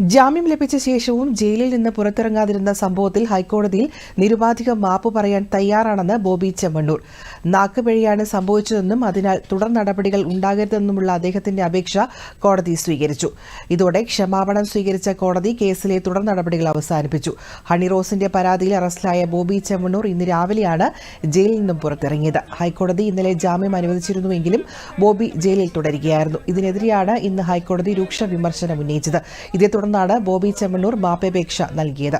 ജാമ്യം ലഭിച്ച ശേഷവും ജയിലിൽ നിന്ന് പുറത്തിറങ്ങാതിരുന്ന സംഭവത്തിൽ ഹൈക്കോടതിയിൽ നിരുപാധിക മാപ്പ് പറയാൻ തയ്യാറാണെന്ന് ബോബി ചെമ്മണ്ണൂർ. നാക്കുപിഴയാണ് സംഭവിച്ചതെന്നും അതിനാൽ തുടർ നടപടികൾ ഉണ്ടാകരുതെന്നുമുള്ള അദ്ദേഹത്തിന്റെ അപേക്ഷ കോടതി സ്വീകരിച്ചു. ഇതോടെ ക്ഷമാപണം സ്വീകരിച്ച കോടതി കേസിലെ തുടർ നടപടികൾ അവസാനിപ്പിച്ചു. ഹണിറോസിന്റെ പരാതിയിൽ അറസ്റ്റിലായ ബോബി ചെമ്മണ്ണൂർ ഇന്ന് രാവിലെയാണ് ജയിലിൽ നിന്നും പുറത്തിറങ്ങിയത്. ഹൈക്കോടതി ഇന്നലെ ജാമ്യം അനുവദിച്ചിരുന്നുവെങ്കിലും ബോബി ജയിലിൽ തുടരുകയായിരുന്നു. ഇതിനെതിരെയാണ് ഇന്ന് ഹൈക്കോടതി രൂക്ഷ വിമർശനം ഉന്നയിച്ചത് ഇതേ തുടർന്നാണ് ബോബി ചെമ്മണ്ണൂർ മാപ്പപേക്ഷ നൽകിയത്.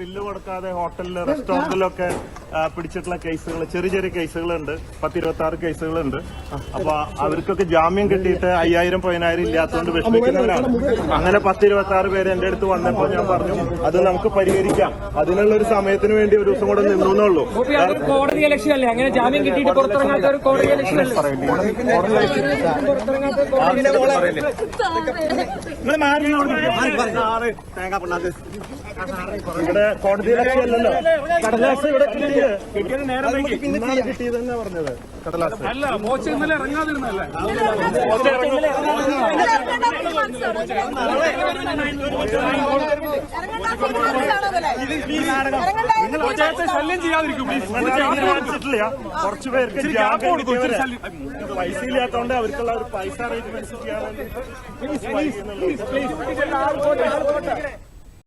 ബില്ല് കൊടുക്കാതെ ഹോട്ടലിൽ റെസ്റ്റോറന്റിലൊക്കെ പിടിച്ചിട്ടുള്ള കേസുകൾ ചെറിയ ചെറിയ കേസുകളുണ്ട് പത്തിരുപത്തി ആറ് കേസുകളുണ്ട് അപ്പൊ അവർക്കൊക്കെ ജാമ്യം കിട്ടിയിട്ട് അയ്യായിരം പതിനായിരം ഇല്ലാത്തതുകൊണ്ട് വിഷമിക്കുന്നവരാണ്. അങ്ങനെ പത്തിരുപത്തി ആറ് പേര് എന്റെ അടുത്ത് വന്നപ്പോൾ ഞാൻ പറഞ്ഞു അത് നമുക്ക് പരിഹരിക്കാം. അതിനുള്ള ഒരു സമയത്തിന് വേണ്ടി ഒരു ദിവസം കൂടെ നിന്നു എന്നുള്ളൂ അതൊരു കോടതി ഇലക്ഷൻ അല്ലേ? അങ്ങനെ ജാമ്യം കിട്ടിയിട്ട് പുറത്തിറങ്ങാത്ത ഒരു കോടതി ഇലക്ഷൻ ഇവിടെ കോടതി അല്ലല്ലോ. കടലാസ് ഇവിടെ അല്ല മോശം ഇന്നലെ ഇറങ്ങാതിരുന്നല്ലേ ശല്യം ചെയ്യാതിരിക്കും കാണിച്ചിട്ടില്ല കുറച്ചു പേർക്ക് ജാമ്യം കിട്ടിയവരെ പൈസ ഇല്ലാത്തതുകൊണ്ട് അവർക്കുള്ള ഒരു പൈസ അറേഞ്ച്മെന്റ്സ് ചെയ്യാൻ വേണ്ടി.